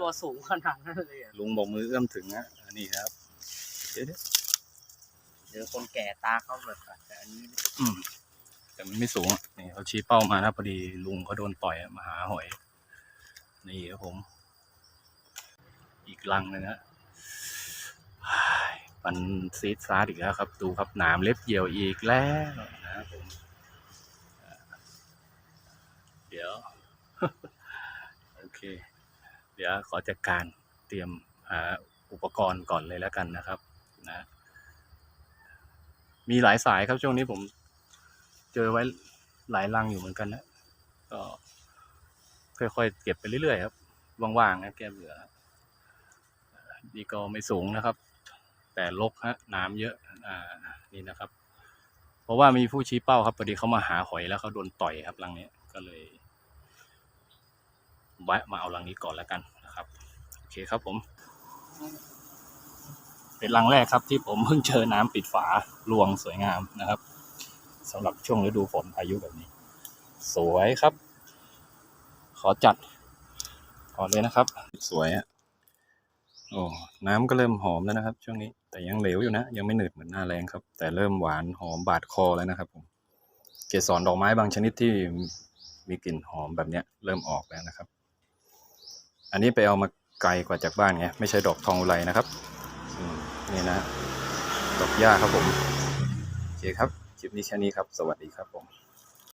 ตัวสูงขนาดนั้นเลยอะลุงบอกมือเอื้อมถึงนะอันนี้ครับเดี๋ยวเดี๋ยวคนแก่ตาเขาแบบอะแต่อันนี้ๆอืมแต่มันไม่สูงอะนี่เขาชี้เป้ามานะพอดีลุงเขาโดนต่อยอะมาหาหอย นี่ครับผม อีกลังเลยนะฮ้ายมันซีดซาดอีกแล้วครับ ดูครับหนามเล็บเหี่ยวอีกแล้วนะครับผมอ่าเดี๋ยว โอเค เดี๋ยวขอจัดการเตรียมหาอุปกรณ์ก่อนเลยแล้วกันนะครับนะมีหลายสายครับช่วงนี้ผมเจอไว้หลายลังอยู่เหมือนกันนะก็ค่อยๆเก็บไปเรื่อยๆครับว่างๆนะแก้เบื่อนี่ก็ไม่สูงนะครับ แต่ลกฮะน้ำเยอะอ่านี่นะครับ เพราะว่ามีผู้ชี้เป้าครับพอดีเขามาหาหอยแล้วเขาโดนต่อยครับลังนี้ก็เลยแวะมาเอาลังนี้ก่อนแล้วกัน เคครับผม เป็นรังแรกครับที่ผมเพิ่งเจอน้ำปิดฝารวงสวยงามนะครับสำหรับช่วงฤดูฝนพายุแบบนี้ สวยครับ ขอจัดก่อนเลยนะครับ สวยอะโอ้น้ำก็เริ่มหอมแล้วนะครับ ช่วงนี้แต่ยังเหลวอยู่นะ ยังไม่หนืดเหมือนหน้าแรงครับ แต่เริ่มหวานหอมบาดคอแล้วนะครับผมเกสรดอกไม้บางชนิดที่มีกลิ่นหอมแบบเนี้ยเริ่มออกแล้วนะครับ อันนี้ไปเอามา ไกลกว่าจากบ้านไงไม่ใช่ดอกทองอุไรนะครับนี่นะดอกหญ้าครับผมโอเคครับคลิปนี้แค่นี้ครับ สวัสดีครับผม